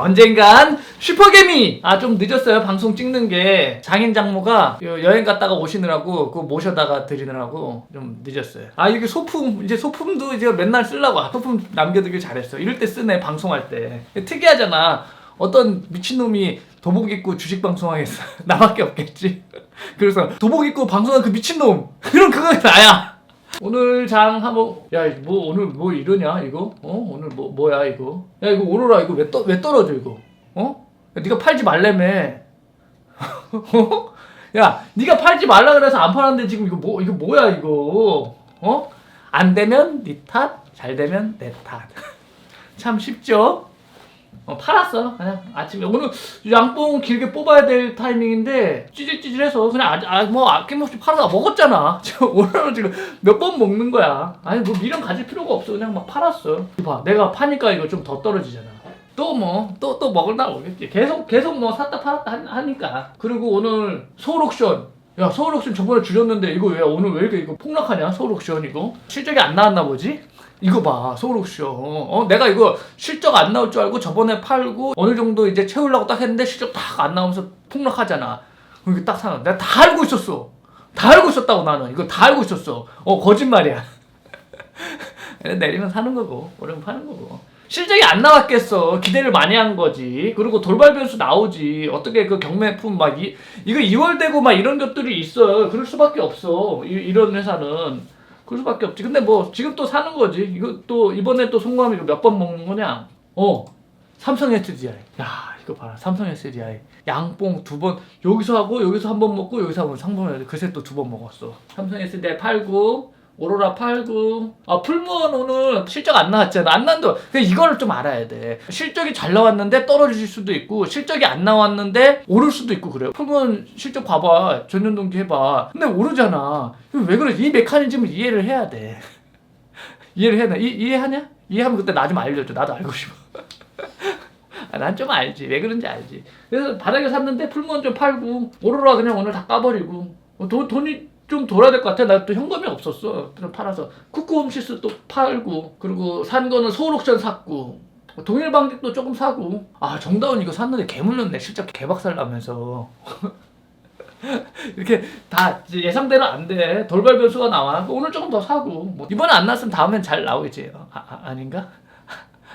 언젠간 슈퍼개미! 아 좀 늦었어요. 방송 찍는 게. 장인 장모가 여- 여행 갔다가 오시느라고 그거 모셔다가 드리느라고 좀 늦었어요. 아 이게 소품 이제 소품도 이제 맨날 쓰려고 아, 소품 남겨두길 잘했어. 이럴 때 쓰네 방송할 때. 특이하잖아. 어떤 미친놈이 도복 입고 주식 방송하겠어. 나밖에 없겠지. 그래서 도복 입고 방송한 그 미친놈! 그럼 그거 나야 오늘 장 한번 야뭐 오늘 뭐 이러냐 이거? 어? 오늘 뭐 뭐야 이거? 야 이거 오로라 이거 왜, 떠, 왜 떨어져 이거? 어? 야, 네가 팔지 말래며 어? 야 네가 팔지 말라 그래서 안 팔았는데 지금 이거 뭐 이거 뭐야 이거? 어안 되면 네 탓 잘 되면 내 탓 참 쉽죠 어, 팔았어. 그냥 아침에. 오늘 양봉 길게 뽑아야 될 타이밍인데 찌질찌질해서 그냥 아, 아, 뭐 아낌없이 팔아서 먹었잖아. 지금 오늘 지금 몇 번 먹는 거야. 아니 뭐 미련 가질 필요가 없어. 그냥 막 팔았어. 봐. 내가 파니까 이거 좀 더 떨어지잖아. 또 뭐 또 또 먹을다 오겠지. 계속 계속 뭐 샀다 팔았다 하- 하니까. 그리고 오늘 서울 옥션. 야 서울 옥션 저번에 줄였는데 이거 왜 오늘 왜 이렇게 이거 폭락하냐? 서울 옥션 이거? 실적이 안 나왔나 보지 이거 봐 서울 옥션 어 내가 이거 실적 안 나올 줄 알고 저번에 팔고 어느 정도 이제 채우려고 딱 했는데 실적 딱 안 나오면서 폭락하잖아. 이게 딱 사는 내가 다 알고 있었어. 다 알고 있었다고 나는. 이거 다 알고 있었어. 어 거짓말이야. 내리면 사는 거고. 오르면 파는 거고. 실적이 안 나왔겠어. 기대를 많이 한 거지. 그리고 돌발 변수 나오지. 어떻게 그 경매품 막 이, 이거 2월 되고 막 이런 것들이 있어. 그럴 수밖에 없어. 이, 이런 회사는 그럴 수밖에 없지. 근데 뭐 지금 또 사는 거지. 이거 또 이번에 또 송구함 이거 몇 번 먹는 거냐? 어. 삼성 SDI 야 이거 봐라. 삼성 SDI 양뽕 두 번. 여기서 하고 여기서 한 번 먹고 여기서 한번 상봉을 그새 또 두 번 먹었어. 삼성 SDI 팔고 오로라 팔고 아 풀무원 오늘 실적 안 나왔잖아. 안 나도 그냥 이거를 좀 알아야 돼. 실적이 잘 나왔는데 떨어질 수도 있고 실적이 안 나왔는데 오를 수도 있고 그래요. 풀무원 실적 봐봐. 전년 동기 해봐. 근데 오르잖아. 왜 그래 이 메커니즘을 이해를 해야 돼. 이해를 해야 돼. 이, 이해하냐? 이해하면 그때 나 좀 알려줘. 나도 알고 싶어. 아, 난좀 알지. 왜 그런지 알지. 그래서 바닥에 샀는데 풀무원 좀 팔고 오로라 그냥 오늘 다 까버리고. 어, 돈, 돈이 좀 돌아야 될 것 같아. 나 또 현금이 없었어. 그럼 팔아서. 쿠쿠홈시스 또 팔고 그리고 산 거는 서울옥션 샀고 동일방직도 조금 사고. 아 정다운 이거 샀는데 개물렸네. 실적 개박살 나면서. 이렇게 다 예상대로 안 돼. 돌발 변수가 나와. 오늘 조금 더 사고. 뭐 이번에 안 났으면 다음엔 잘 나오겠지. 아, 아, 아닌가?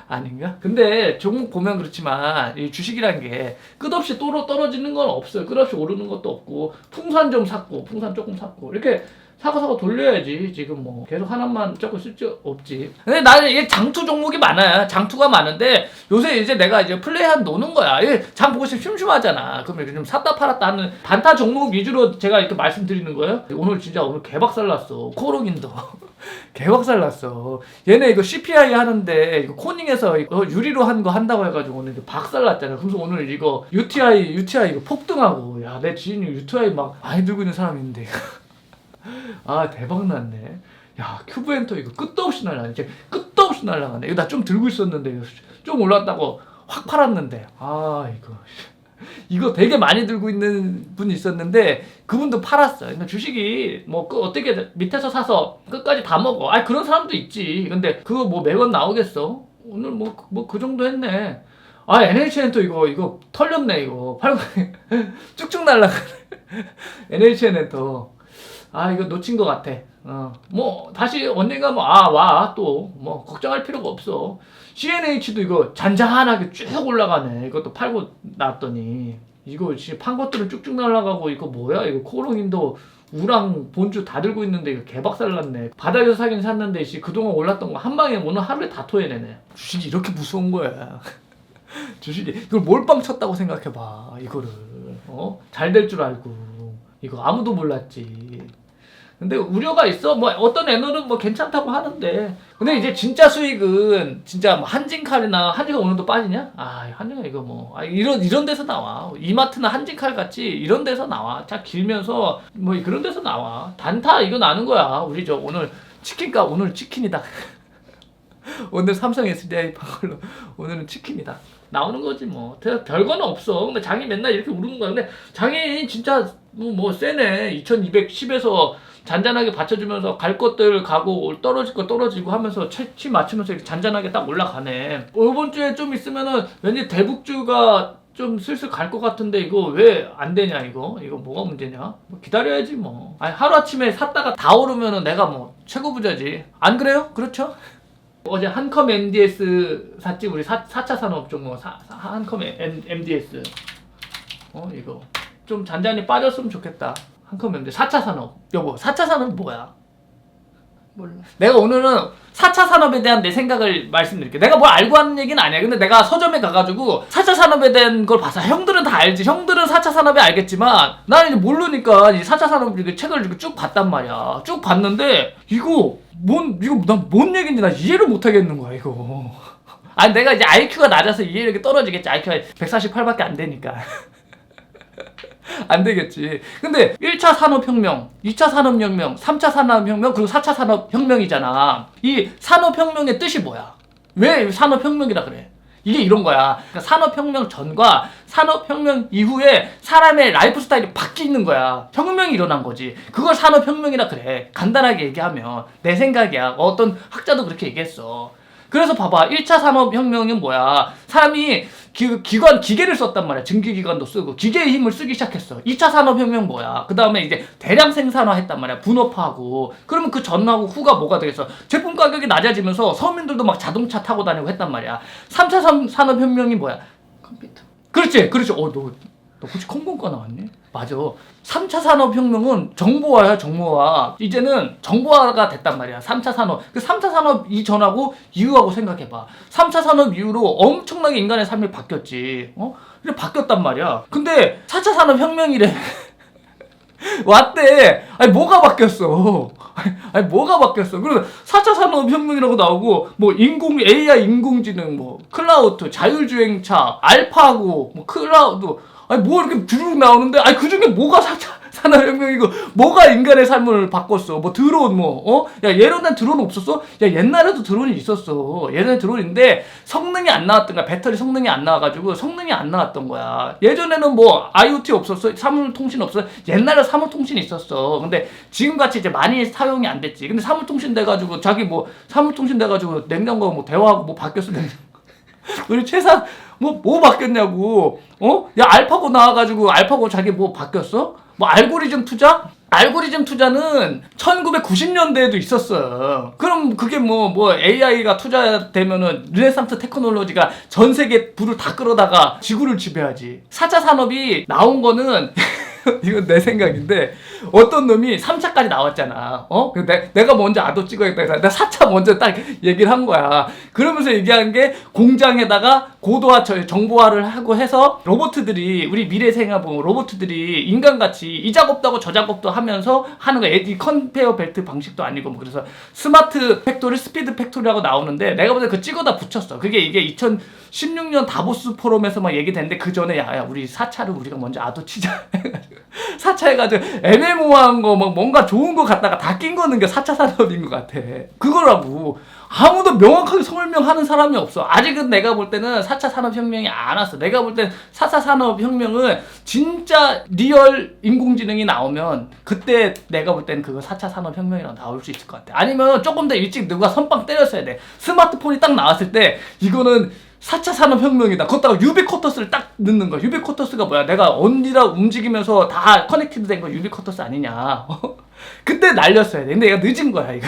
아닌가? 근데 종목 보면 그렇지만 이 주식이란 게 끝없이 떨어지는 건 없어요. 끝없이 오르는 것도 없고 풍산 좀 샀고 풍산 조금 샀고 이렇게 사고 사고 돌려야지 지금 뭐 계속 하나만 조금 쓸지 없지. 근데 나는 이게 장투 종목이 많아요. 장투가 많은데 요새 이제 내가 이제 플레이한 노는 거야. 장 보고 있으면 심심하잖아. 그럼 이렇게 좀 샀다 팔았다 하는 단타 종목 위주로 제가 이렇게 말씀드리는 거예요. 오늘 진짜 오늘 개박살 났어. 코록인도. 개박살 났어. 얘네 이거 CPI 하는데 이거 코닝에서 이거 유리로 한 거 한다고 해가지고 오늘 박살 났잖아. 그래서 오늘 이거 UTI UTI 이거 폭등하고 야 내 지인이 UTI 막 많이 들고 있는 사람인데 아 대박 났네. 야 큐브 엔터 이거 끝도 없이 날라가네. 이제 끝도 없이 날라가네. 이거 나 좀 들고 있었는데 좀 올랐다고 확 팔았는데 아 이거 이거 되게 많이 들고 있는 분이 있었는데 그분도 팔았어요. 근데 주식이 뭐 그 어떻게 밑에서 사서 끝까지 다 먹어. 아 그런 사람도 있지. 근데 그거 뭐 매번 나오겠어? 오늘 뭐 뭐 그 정도 했네. 아 NHN 또 이거 이거 털렸네 이거 팔고 쭉쭉 날라가네. NHN은 또 아 이거 놓친 것 같아. 어 뭐 다시 언젠가 뭐 아 와 또 뭐 걱정할 필요가 없어. CNH도 이거 잔잔하게 쭉 올라가네. 이것도 팔고 났더니 이거 지금 판 것들은 쭉쭉 날아가고 이거 뭐야? 이거 코롱인도 우랑 본주 다 들고 있는데 이거 개박살 났네. 바닥에서 사긴 샀는데 씨 그동안 올랐던 거 한 방에 오늘 하루에 다 토해내네. 주식이 이렇게 무서운 거야. 주식이 이걸 몰빵 쳤다고 생각해봐 이거를 어? 잘 될 줄 알고 이거 아무도 몰랐지. 근데 우려가 있어. 뭐 어떤 애너는 뭐 괜찮다고 하는데. 근데 이제 진짜 수익은 진짜 뭐 한진칼이나 한진칼 오늘도 빠지냐? 아 한진칼 이거 뭐 아, 이런 이런 데서 나와. 이마트나 한진칼 같이 이런 데서 나와. 자 길면서 뭐 그런 데서 나와. 단타 이거 나는 거야. 우리 저 오늘 치킨값 오늘 치킨이다. 오늘 삼성 SDI 판 걸로 오늘은 치킨이다. 나오는 거지 뭐. 별- 별거는 없어. 근데 장이 맨날 이렇게 오르는 거야. 근데 장이 진짜 뭐, 뭐 세네. 2210에서 잔잔하게 받쳐주면서 갈 것들 가고 떨어질 거 떨어지고 하면서 채취 맞추면서 이렇게 잔잔하게 딱 올라가네. 이번 주에 좀 있으면은 왠지 대북주가 좀 슬슬 갈 것 같은데 이거 왜 안 되냐 이거? 이거 뭐가 문제냐? 뭐 기다려야지 뭐. 아니 하루 아침에 샀다가 다 오르면은 내가 뭐 최고 부자지. 안 그래요? 그렇죠? 어제 한컴 MDS 샀지? 우리 사, 4차 산업 종목 사, 사- 한컴 MDS 어 이거. 좀 잔잔히 빠졌으면 좋겠다 한컴 MDS 4차 산업 여보 4차 산업 뭐야 몰라. 내가 오늘은 4차 산업에 대한 내 생각을 말씀드릴게. 내가 뭘 알고 하는 얘기는 아니야. 근데 내가 서점에 가가지고 4차 산업에 대한 걸 봐서 형들은 다 알지. 형들은 4차 산업에 알겠지만 나는 이제 모르니까 이 4차 산업 이렇게 책을 쭉 봤단 말이야. 쭉 봤는데 이거 뭔 이거 난 뭔 얘기인지 나 이해를 못 하겠는 거야 이거. 아니 내가 이제 IQ가 낮아서 이해력이 떨어지겠지. IQ가 148밖에 안 되니까. 안 되겠지. 근데 1차 산업혁명, 2차 산업혁명, 3차 산업혁명, 그리고 4차 산업혁명이잖아. 이 산업혁명의 뜻이 뭐야? 왜 산업혁명이라 그래? 이게 이런 거야. 그러니까 산업혁명 전과 산업혁명 이후에 사람의 라이프 스타일이 바뀌는 거야. 혁명이 일어난 거지. 그걸 산업혁명이라 그래. 간단하게 얘기하면. 내 생각이야. 어떤 학자도 그렇게 얘기했어. 그래서 봐봐. 1차 산업혁명은 뭐야? 사람이 기, 기관, 기계를 썼단 말이야. 증기기관도 쓰고. 기계의 힘을 쓰기 시작했어. 2차 산업혁명 뭐야? 그 다음에 이제 대량 생산화 했단 말이야. 분업화하고. 그러면 그 전하고 후가 뭐가 되겠어? 제품 가격이 낮아지면서 서민들도 막 자동차 타고 다니고 했단 말이야. 3차 산- 산업혁명이 뭐야? 컴퓨터. 그렇지, 그렇지. 어, 너, 너 혹시 컴공과 나왔니? 맞아. 3차 산업혁명은 정보화야, 정보화. 이제는 정보화가 됐단 말이야. 3차 산업. 그 3차 산업 이전하고 이후하고 생각해봐. 3차 산업 이후로 엄청나게 인간의 삶이 바뀌었지. 어? 그래, 바뀌었단 말이야. 근데 4차 산업혁명이래. 왔대. 아니, 뭐가 바뀌었어? 아니, 뭐가 바뀌었어? 그래서 4차 산업혁명이라고 나오고, 뭐, 인공, AI 인공지능, 뭐, 클라우드, 자율주행차, 알파고, 뭐, 클라우드, 아니, 뭐 이렇게 주르륵 나오는데, 아니, 그 중에 뭐가 4차 산업혁명이고, 뭐가 인간의 삶을 바꿨어? 뭐, 드론, 뭐, 어? 야, 예전엔 드론 없었어? 야, 옛날에도 드론이 있었어. 예전에 드론인데, 성능이 안 나왔던 거야. 배터리 성능이 안 나와가지고, 성능이 안 나왔던 거야. 예전에는 뭐, IoT 없었어? 사물통신 없었어? 옛날에 사물통신 있었어. 근데, 지금같이 이제 많이 사용이 안 됐지. 근데 사물통신 돼가지고, 자기 뭐, 사물통신 돼가지고, 냉장고 뭐, 대화하고 뭐 바뀌었어. 우리 최상 뭐 뭐 바뀌었냐고 어? 야 알파고 나와가지고 알파고 자기 뭐 바뀌었어? 뭐 알고리즘 투자? 알고리즘 투자는 1990년대에도 있었어. 그럼 그게 뭐 뭐 AI가 투자되면은 르네상스 테크놀로지가 전 세계 불을 다 끌어다가 지구를 지배하지. 4차 산업이 나온 거는 이건 내 생각인데 어떤 놈이 3차까지 나왔잖아. 어? 그 내, 내가 먼저 아도 찍어야겠다 해서 내가 4차 먼저 딱 얘기를 한 거야. 그러면서 얘기한 게 공장에다가 고도화 저- 정보화를 하고 해서 로봇들이 우리 미래 생활 보면 로봇들이 인간같이 이 작업도 하고 저 작업도 하면서 하는 거야. 이 컨베어 벨트 방식도 아니고 뭐 그래서 스마트 팩토리, 스피드 팩토리라고 나오는데 내가 볼때 그 찍어다 붙였어. 그게 이게 2016년 다보스 포럼에서 막 얘기됐는데 그 전에 야 야 우리 4차를 우리가 먼저 아도 치자. 사차 해가지고 애매모호한 거 막 뭔가 좋은 거 갖다가 다 낀 거는 게 4차 산업인 것 같아. 그거라고. 아무도 명확하게 설명하는 사람이 없어. 아직은 내가 볼 때는 4차 산업혁명이 안 왔어. 내가 볼 땐 4차 산업혁명은 진짜 리얼 인공지능이 나오면 그때 내가 볼땐 그거 4차 산업혁명이라고 나올 수 있을 것 같아. 아니면 조금 더 일찍 누가 선빵 때렸어야 돼. 스마트폰이 딱 나왔을 때 이거는 4차 산업혁명이다. 거기다가 유비쿼터스를 딱 넣는 거야. 유비쿼터스가 뭐야? 내가 언디라 움직이면서 다 커넥티드 된 거 유비쿼터스 아니냐. 그때 날렸어야 돼. 근데 얘가 늦은 거야, 이거.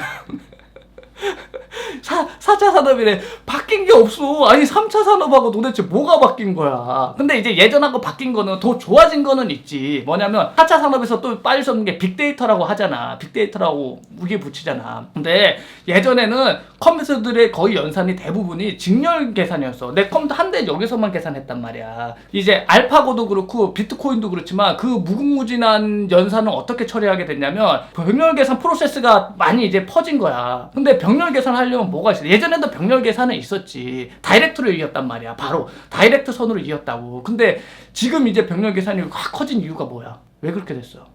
사, 4차 산업이래. 바뀐 게 없어. 아니, 3차 산업하고 도대체 뭐가 바뀐 거야. 근데 이제 예전하고 바뀐 거는 더 좋아진 거는 있지. 뭐냐면, 4차 산업에서 또 빠질 수 없는 게 빅데이터라고 하잖아. 빅데이터라고 무게 붙이잖아. 근데 예전에는 컴퓨터들의 거의 연산이 대부분이 직렬 계산이었어. 내 컴퓨터 한 대 여기서만 계산했단 말이야. 이제 알파고도 그렇고 비트코인도 그렇지만 그 무궁무진한 연산을 어떻게 처리하게 됐냐면 병렬 계산 프로세스가 많이 이제 퍼진 거야. 근데 병렬 계산하려면 뭐가 있어? 예전에도 병렬 계산은 있었지. 다이렉트로 이겼단 말이야. 바로 다이렉트 선으로 이겼다고. 근데 지금 이제 병렬 계산이 확 커진 이유가 뭐야? 왜 그렇게 됐어?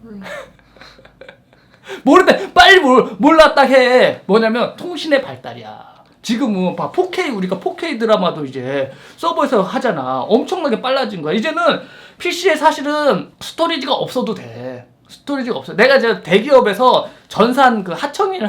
몰라. 모르는데 빨리 몰, 몰라 딱 해. 뭐냐면 통신의 발달이야. 지금은 봐 4K 우리가 4K 드라마도 이제 서버에서 하잖아. 엄청나게 빨라진 거야. 이제는 PC에 사실은 스토리지가 없어도 돼. 스토리지가 없어. 내가 저 대기업에서 전산 그 하청일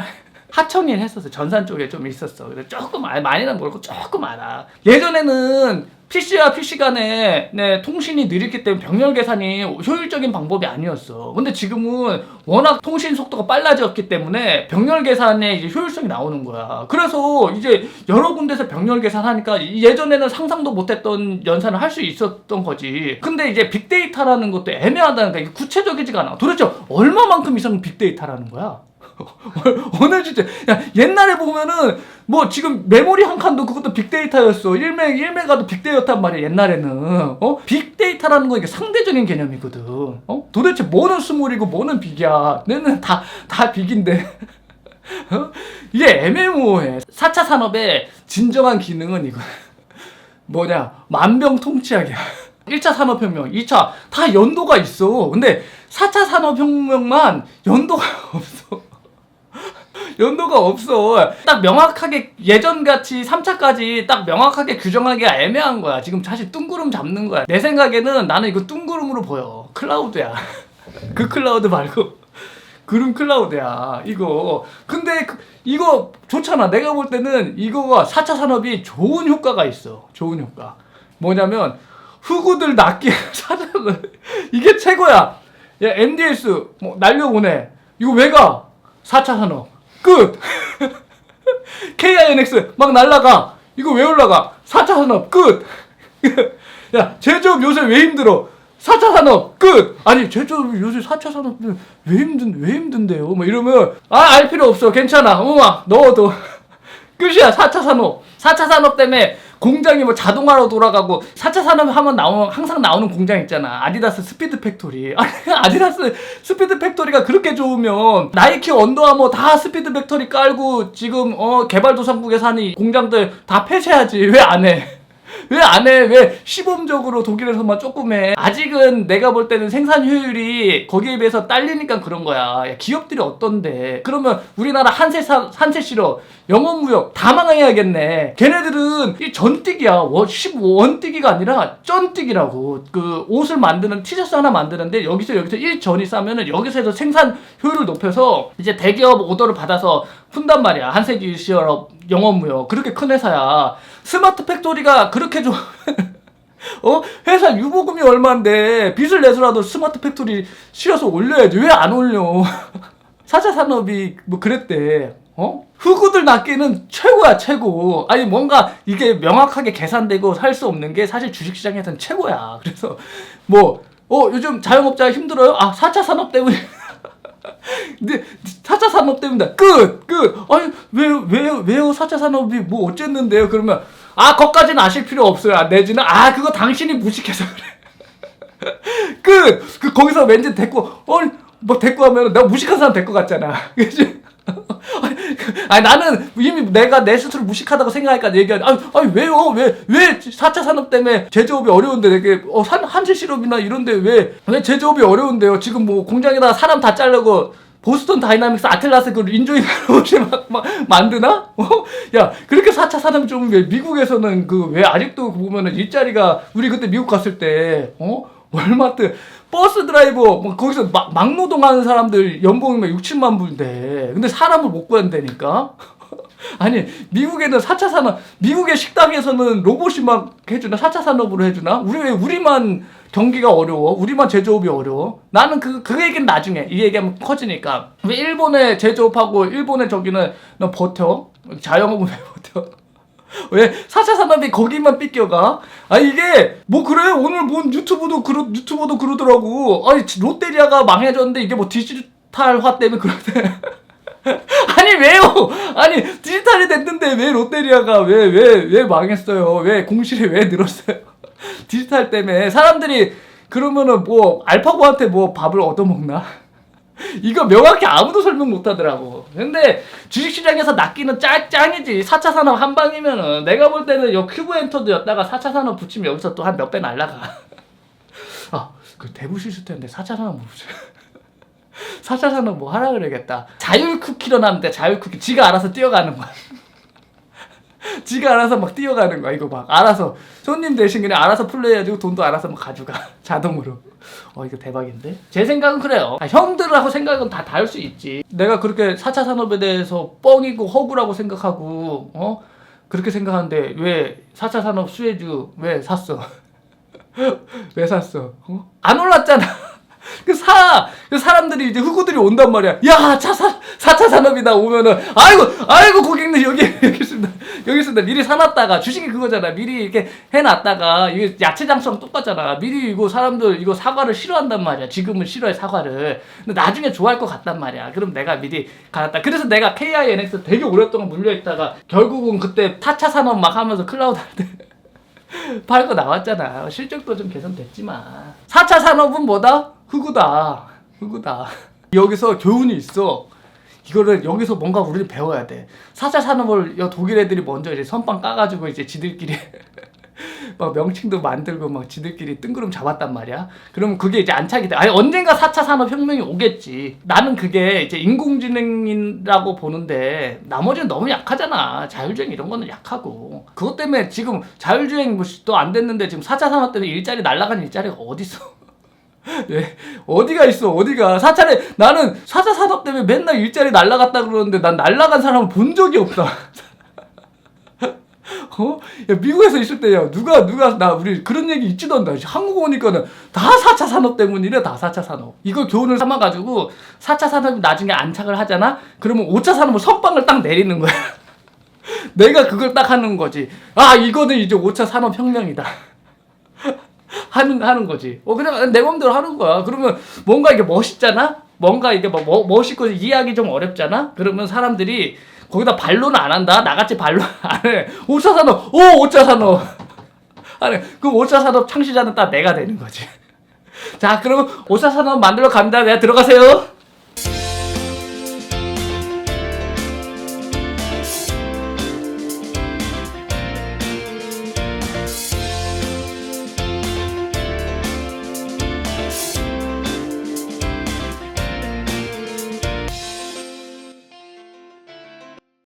하청일 했었어. 전산 쪽에 좀 있었어. 그래서 조금 알 많이는 모르고 조금 알아. 예전에는 PC와 PC 간에 네, 통신이 느렸기 때문에 병렬 계산이 효율적인 방법이 아니었어. 근데 지금은 워낙 통신 속도가 빨라졌기 때문에 병렬 계산에 이제 효율성이 나오는 거야. 그래서 이제 여러 군데서 병렬 계산하니까 예전에는 상상도 못했던 연산을 할 수 있었던 거지. 근데 이제 빅데이터라는 것도 애매하다니까 이게 구체적이지가 않아. 도대체 얼마만큼 이상 빅데이터라는 거야? 오늘 진짜 야 옛날에 보면은 뭐 지금 메모리 한 칸도 그것도 빅데이터였어. 1메 1메가도 빅데이터란 말이야 옛날에는. 어? 빅데이터라는 거 이게 상대적인 개념이거든. 어? 도대체 뭐는 스몰이고 뭐는 빅이야? 내는 다 다 빅인데. 어? 이게 애매모호해. 4차 산업의 진정한 기능은 이거. 뭐냐 만병통치약이야. 1차 산업혁명, 2차. 다 연도가 있어. 근데 4차 산업혁명만 연도가 없어. 연도가 없어. 딱 명확하게 예전같이 3차까지 딱 명확하게 규정하기가 애매한 거야. 지금 사실 뚱구름 잡는 거야. 내 생각에는 나는 이거 뚱구름으로 보여. 클라우드야. 그 클라우드 말고. 구름 클라우드야. 이거. 근데 그- 이거 좋잖아. 내가 볼 때는 이거가 4차 산업이 좋은 효과가 있어. 좋은 효과. 뭐냐면 흑우들 낫게 사장을 이게 최고야. 야 MDS 뭐 날려보내. 이거 왜 가? 4차 산업 끝. KINX 막 날라가. 이거 왜 올라가? 4차 산업 끝. 야 제조업 요새 왜 힘들어? 4차 산업 끝. 아니 제조업 요새 4차 산업 왜 힘든 왜 힘든데요? 뭐 이러면 아 알 필요 없어 괜찮아. 어머 넣어도 끝이야 4차 산업 4차 산업 때문에 공장이 뭐 자동화로 돌아가고 4차 산업 하면 나오 항상 나오는 공장 있잖아 아디다스 스피드 팩토리 아디다스 스피드 팩토리가 그렇게 좋으면 나이키 언더아머 다 스피드 팩토리 깔고 지금 어 개발도상국에 사는 공장들 다 폐쇄하지 왜 안 해? 왜안 해? 왜 시범적으로 독일에서만 조금 해? 아직은 내가 볼 때는 생산 효율이 거기에 비해서 딸리니까 그런 거야. 야, 기업들이 어떤데? 그러면 우리나라 한세 사, 한세 싫어. 영업무역 다 망해야겠네. 걔네들은 이 전뛰기야. 원, 15원뛰기가 아니라 쩐뛰기라고. 그 옷을 만드는 티셔츠 하나 만드는데 여기서 여기서 1전이 싸면은 여기서 생산 효율을 높여서 이제 대기업 오더를 받아서 푼단 말이야. 한세기 시어업 영업무역. 그렇게 큰 회사야. 스마트 팩토리가 그렇게 좀 어? 회사 유보금이 얼마인데 빚을 내서라도 스마트 팩토리 실어서 올려야지 왜 안 올려 4차 산업이 뭐 그랬대 어? 흑우들 낫기는 최고야 최고 아니 뭔가 이게 명확하게 계산되고 살 수 없는 게 사실 주식시장에서는 최고야 그래서 뭐 어, 요즘 자영업자가 힘들어요? 아 4차 산업 때문에 근데 4차 산업 때문이다. 끝! 끝! 아니, 왜, 왜, 왜요? 4차 산업이 뭐 어쨌는데요? 그러면, 아, 거까지는 아실 필요 없어요. 아, 내지는, 아, 그거 당신이 무식해서 그래. 끝! 그, 거기서 왠지 데리고, 어, 뭐 데리고 하면 내가 무식한 사람 데리고 갔잖아. 그지? 아니, 나는 이미 내가 내 스스로 무식하다고 생각하니까 얘기하지. 아니, 아니, 왜요? 왜, 왜 4차 산업 때문에 제조업이 어려운데, 되게, 어, 한, 한실 실업이나 이런데 왜, 왜 제조업이 어려운데요? 지금 뭐 공장에다가 사람 다 자르고, 보스턴 다이나믹스 아틀라스 그 인조인 로봇이 막, 막 만드나? 어? 야 그렇게 4차 산업 좀 왜 미국에서는 그 왜 아직도 보면은 일자리가 우리 그때 미국 갔을 때 어? 월마트 버스 드라이버 뭐 거기서 막, 막 노동하는 사람들 연봉이 막 6, 7만 불인데. 근데 사람을 못 구한다니까? 아니 미국에는 4차 산업 미국의 식당에서는 로봇이 막 해주나? 4차 산업으로 해주나? 우리 왜 우리만 경기가 어려워. 우리만 제조업이 어려워. 나는 그 그 얘기는 나중에. 이 얘기하면 커지니까. 왜 일본의 제조업하고 일본의 저기는 너 버텨? 자영업은 왜 버텨 왜 4차 산업이 거기만 삐껴가? 아 이게 뭐 그래 오늘 본 유튜브도 그러 유튜버도 그러더라고 아니 롯데리아가 망해졌는데 이게 뭐 디지털화 때문에 그러대 아니 왜요? 아니 디지털이 됐는데 왜 롯데리아가 왜 왜 왜 망했어요? 왜 공실이 왜 늘었어요? 디지털 때문에 사람들이 그러면은 뭐 알파고한테 뭐 밥을 얻어먹나? 이거 명확히 아무도 설명 못 하더라고. 근데 주식시장에서 낚이는 짱, 짱이지. 4차 산업 한 방이면은 내가 볼 때는 요 큐브 엔터드였다가 4차 산업 붙이면 여기서 또 한 몇 배 날라가. 아, 그 대부 시스템인데 4차 산업 뭐 4차 산업 뭐 하라 그래야겠다. 자율 쿠키로 나는데 자율 쿠키. 지가 알아서 뛰어가는 거야. 지가 알아서 막 뛰어가는 거야 이거 막. 알아서. 손님 대신 그냥 알아서 플레이해가지고 돈도 알아서 막 가져가 자동으로. 어 이거 대박인데? 제 생각은 그래요. 아, 형들하고 생각은 다 다를 수 있지. 내가 그렇게 4차 산업에 대해서 뻥이고 허구라고 생각하고 어? 그렇게 생각하는데 왜 4차 산업 수혜주 왜 샀어? 왜 샀어? 어? 안 올랐잖아 그 사, 그 사람들이 이제 흑우들이 온단 말이야. 야, 차, 사, 4차 산업이다 오면은, 아이고, 아이고, 고객님, 여기, 여기 있습니다. 여기 있습니다. 미리 사놨다가, 주식이 그거잖아. 미리 이렇게 해놨다가, 이게 야채 장수랑 똑같잖아. 미리 이거 사람들 이거 사과를 싫어한단 말이야. 지금은 싫어해, 사과를. 근데 나중에 좋아할 것 같단 말이야. 그럼 내가 미리 가놨다. 그래서 내가 KINX 되게 오랫동안 물려있다가, 결국은 그때 타차 산업 막 하면서 클라우드 할 때, 팔고 나왔잖아. 실적도 좀 개선됐지만. 4차 산업은 뭐다? 흑우다. 흑우다. 여기서 교훈이 있어. 이거를 여기서 뭔가 우리는 배워야 돼. 4차 산업을 여 독일 애들이 먼저 이제 선빵 까가지고 이제 지들끼리 막 명칭도 만들고 막 지들끼리 뜬구름 잡았단 말이야. 그러면 그게 이제 안착이 돼. 아니 언젠가 4차 산업 혁명이 오겠지. 나는 그게 이제 인공지능이라고 보는데 나머지는 너무 약하잖아. 자율주행 이런 거는 약하고. 그것 때문에 지금 자율주행 또안 됐는데 지금 4차 산업 때문에 일자리 날라가는 일자리가 어딨어? 예, 어디가 있어 어디가 사차례 나는 사자 산업 때문에 맨날 일자리 날라갔다 그러는데 난 날라간 사람을 본 적이 없다. 어? 야, 미국에서 있을 때 야 누가 누가 나 우리 그런 얘기 있지도 않다. 한국 오니까는 다 4차 산업 때문이래 다 4차 산업. 이걸 교훈을 삼아 가지고 4차 산업이 나중에 안착을 하잖아. 그러면 5차 산업을 선빵을 딱 내리는 거야. 내가 그걸 딱 하는 거지. 아 이거는 이제 5차 산업 혁명이다. 하는 하는 거지. 어 그냥 내 맘대로 하는 거야. 그러면 뭔가 이게 멋있잖아. 뭔가 이게 뭐, 뭐 멋있고 이해하기 좀 어렵잖아. 그러면 사람들이 거기다 반론은 안 한다. 나같이 반론 안 해. 5차 산업, 오 5차 산업. 아니 그 5차 산업 창시자는 딱 내가 되는 거지. 자 그러면 5차 산업 만들러 갑니다. 내가 들어가세요.